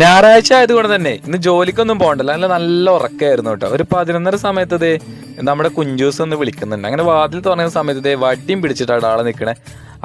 ഞായറാഴ്ച ആയതുകൊണ്ട് തന്നെ ഇന്ന് ജോലിക്കൊന്നും പോകണ്ടല്ലോ. നല്ല നല്ല ഉറക്കമായിരുന്നു കേട്ടോ. ഒരു പതിനൊന്നര സമയത്തത് നമ്മുടെ കുഞ്ചൂസ് ഒന്ന് വിളിക്കുന്നുണ്ട്. അങ്ങനെ വാതിൽ തുറന്ന സമയത്തത് വട്ടിയും പിടിച്ചിട്ടാണ് ആളെ നിൽക്കണേ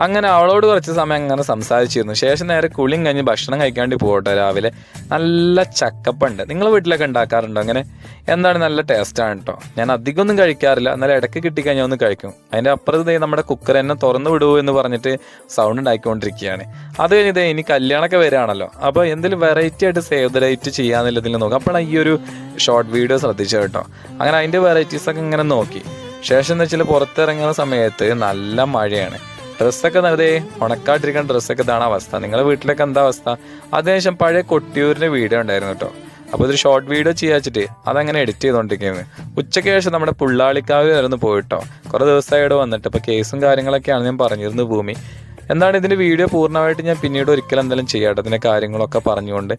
അങ്ങനെ അവളോട് കുറച്ച് സമയം അങ്ങനെ സംസാരിച്ചിരുന്നു. ശേഷം നേരെ കുളിയും കഴിഞ്ഞ് ഭക്ഷണം കഴിക്കാണ്ട് പോകട്ടെ രാവിലെ. നല്ല ചക്കപ്പുണ്ട്. നിങ്ങൾ വീട്ടിലൊക്കെ ഉണ്ടാക്കാറുണ്ടോ അങ്ങനെ? എന്താണ് നല്ല ടേസ്റ്റാണ് കേട്ടോ ഞാൻ അധികം ഒന്നും കഴിക്കാറില്ല. എന്നാലും ഇടയ്ക്ക് കിട്ടിക്കഴിഞ്ഞാൽ ഒന്ന് കഴിക്കും. അതിന്റെ അപ്പുറത്ത് നമ്മുടെ കുക്കർ എന്നെ തുറന്നു വിടുവോ എന്ന് പറഞ്ഞിട്ട് സൗണ്ട് ഉണ്ടാക്കിക്കൊണ്ടിരിക്കുകയാണ് അത് കഴിഞ്ഞ് ദേ ഇനി കല്യാണമൊക്കെ വരികയാണല്ലോ. അപ്പോൾ എന്തെങ്കിലും വെറൈറ്റി ആയിട്ട് സേവ് ദ റൈറ്റ് ചെയ്യാന്നുള്ളതിൽ നോക്കാം. അപ്പോഴാണ് ഈ ഒരു ഷോർട്ട് വീഡിയോ ശ്രദ്ധിച്ചത് കേട്ടോ. അങ്ങനെ അതിന്റെ വെറൈറ്റീസൊക്കെ ഇങ്ങനെ നോക്കി. ശേഷം എന്ന് വെച്ചാൽ പുറത്തിറങ്ങുന്ന സമയത്ത് നല്ല മഴയാണ്. ഡ്രസ്സൊക്കെ അതേ ഉണക്കാട്ടിരിക്കുന്ന ഡ്രസ്സൊക്കെ ഇതാണ് അവസ്ഥ. നിങ്ങളുടെ വീട്ടിലൊക്കെ എന്താ അവസ്ഥ? അതിനുശേഷം പഴയ കൊട്ടിയൂരിന്റെ വീഡിയോ ഉണ്ടായിരുന്നു കേട്ടോ. അപ്പോൾ ഇതൊരു ഷോർട്ട് വീഡിയോ ചെയ്യാച്ചിട്ട് അതങ്ങനെ എഡിറ്റ് ചെയ്തുകൊണ്ടിരിക്കുന്നത് ഉച്ചയ്ക്ക് ശേഷം നമ്മുടെ പുള്ളാളിക്കാവിലായിരുന്നു പോയിട്ടോ കുറേ ദിവസമായിട്ട് വന്നിട്ട്. ഇപ്പോൾ കേസും കാര്യങ്ങളൊക്കെയാണ് ഞാൻ പറഞ്ഞിരുന്നു ഭൂമി. എന്താണ് ഇതിന്റെ വീഡിയോ പൂർണമായിട്ട് ഞാൻ പിന്നീട് ഒരിക്കലും എന്തെങ്കിലും ചെയ്യാട്ടോ ഇതിന്റെ കാര്യങ്ങളൊക്കെ പറഞ്ഞുകൊണ്ട്.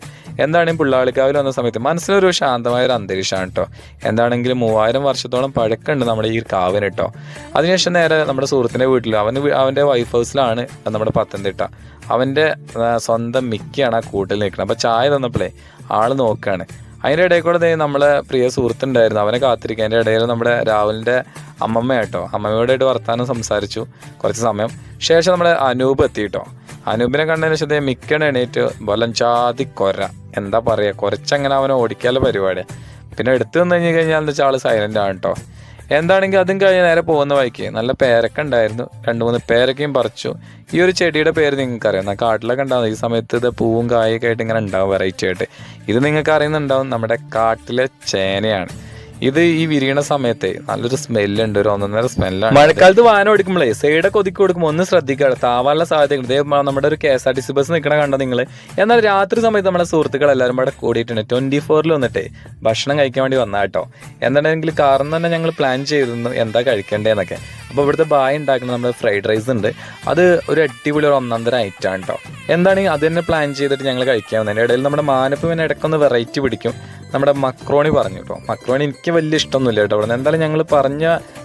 എന്താണ് ഈ പുള്ളാളിക്കാവിൽ വന്ന സമയത്ത്? മനസ്സിലൊരു ശാന്തമായ ഒരു അന്തരീക്ഷമാണ് കേട്ടോ. എന്താണെങ്കിലും മൂവായിരം വർഷത്തോളം പഴക്കമുണ്ട് നമ്മുടെ ഈ കാവിന് കേട്ടോ. അതിനുശേഷം നേരെ നമ്മുടെ സുഹൃത്തിന്റെ വീട്ടിൽ അവന് അവന്റെ വൈഫ് ഹൗസിലാണ് നമ്മുടെ പത്തനംതിട്ട. അവന്റെ സ്വന്തം മിക്കയാണ് ആ കൂട്ടിൽ നിൽക്കുന്നത്. അപ്പോൾ ചായ തന്നപ്പോഴേ ആൾ നോക്കുകയാണ് അതിന്റെ ഇടയിൽ കൂടെ നമ്മളെ പ്രിയ സുഹൃത്തുണ്ടായിരുന്നു. അവനെ കാത്തിരിക്കുക അതിന്റെ ഇടയിൽ നമ്മുടെ രാഹുലിന്റെ അമ്മമ്മ കേട്ടോ അമ്മമ്മയോടായിട്ട് വർത്താനം സംസാരിച്ചു കുറച്ച് സമയം. ശേഷം നമ്മുടെ അനൂപ് എത്തിയിട്ടോ അനൂപിനെ കണ്ടതിന് ശേഷം മിക്കണ എണീറ്റ് ബലം ചാതി കൊര. എന്താ പറയുക കുറച്ചങ്ങനെ അവനെ ഓടിക്കാനുള്ള പരിപാടിയാണ് പിന്നെ എടുത്തു വന്നു കഴിഞ്ഞ് കഴിഞ്ഞാൽ എന്താ വെച്ചാൽ ആൾ സൈലന്റ് ആണ് കേട്ടോ എന്താണെങ്കിൽ അതും കഴിഞ്ഞ് നേരെ പോകുന്ന വഴിക്ക് നല്ല പേരക്ക ഉണ്ടായിരുന്നു. രണ്ട് മൂന്ന് പേരക്കയും പറിച്ചു. ഈ ഒരു ചെടിയുടെ പേര് നിങ്ങൾക്ക് അറിയാം എന്നാൽ കാട്ടിലൊക്കെ ഉണ്ടാവും. ഈ സമയത്ത് ഇത് പൂവും കായൊക്കെ ആയിട്ട് ഇങ്ങനെ ഉണ്ടാവും വെറൈറ്റി ആയിട്ട്. ഇത് നിങ്ങൾക്ക് അറിയുന്നുണ്ടാവും നമ്മുടെ കാട്ടിലെ ചേനയാണ്. ഇത് ഈ വിരിയണ സമയത്തെ നല്ലൊരു സ്മെല്ലുണ്ട് ഒരു ഒന്നൊന്നര സ്മെല്ലാണ് മഴക്കാലത്ത് വാഹനം ഓടിക്കുമ്പോഴേ സൈഡൊക്കെ ഒതുക്കി കൊടുക്കുമ്പോൾ ഒന്ന് ശ്രദ്ധിക്കുക താവാനുള്ള സാധ്യതകൾ. ഇതേ നമ്മുടെ ഒരു K S R T C bus നിൽക്കണ കണ്ടോ നിങ്ങൾ എന്നാൽ രാത്രി സമയത്ത് നമ്മുടെ സുഹൃത്തുക്കൾ എല്ലാവരും കൂടെ കൂടിയിട്ടുണ്ട്. ട്വന്റി ഫോറിൽ വന്നിട്ട് ഭക്ഷണം കഴിക്കാൻ വേണ്ടി വന്നാട്ടോ എന്താണെങ്കിൽ കാരണം തന്നെ ഞങ്ങൾ പ്ലാൻ ചെയ്തിരുന്നു എന്താ കഴിക്കേണ്ടതെന്നൊക്കെ അപ്പോൾ ഇവിടുത്തെ ബായ് ഉണ്ടാക്കുന്ന നമ്മുടെ ഫ്രൈഡ് റൈസ് ഉണ്ട്. അത് ഒരു അടിപൊളി ഒരു ഒന്നാം തരം ഐറ്റാണ് കേട്ടോ എന്താണ് അത് തന്നെ പ്ലാൻ ചെയ്തിട്ട് ഞങ്ങൾ കഴിക്കാൻ വന്നതിന്റെ ഇടയിൽ നമ്മുടെ മാനപ്പ് പിന്നെ ഇടയ്ക്കൊന്ന് വെറൈറ്റി പിടിക്കും. നമ്മുടെ മക്രോണി പറഞ്ഞു കേട്ടോ മക്രോണി എനിക്ക് വലിയ ഇഷ്ടമൊന്നുമില്ല കേട്ടോ അവിടെ എന്തായാലും ഞങ്ങൾ പറഞ്ഞ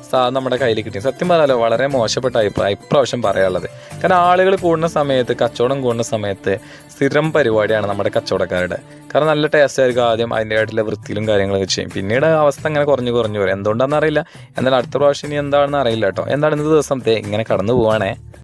സാധനം നമ്മുടെ കയ്യിൽ കിട്ടി. സത്യം പറയാലോ വളരെ മോശപ്പെട്ട അഭിപ്രായം. ഇപ്രാവശ്യം പറയാനുള്ളത്. കാരണം ആളുകൾ കൂടുന്ന സമയത്ത് കച്ചവടം കൂടുന്ന സമയത്ത് സ്ഥിരം പരിപാടിയാണ് നമ്മുടെ കച്ചവടക്കാരുടെ. കാരണം നല്ല ടേസ്റ്റ് ആയിരിക്കും ആദ്യം അതിന്റെ ആയിട്ടുള്ള വൃത്തിയിലും കാര്യങ്ങളൊക്കെ ചെയ്യും. പിന്നീട് അവസ്ഥ അങ്ങനെ കുറഞ്ഞു കുറഞ്ഞു വരും. എന്തുകൊണ്ടാണെന്ന് അറിയില്ല. എന്നാൽ അടുത്ത പ്രാവശ്യം ഇനി എന്താണെന്ന് അറിയില്ല കേട്ടോ. എന്താണ് ഇന്നത്തെ ദിവസം ഇങ്ങനെ കടന്നു പോവാണേ.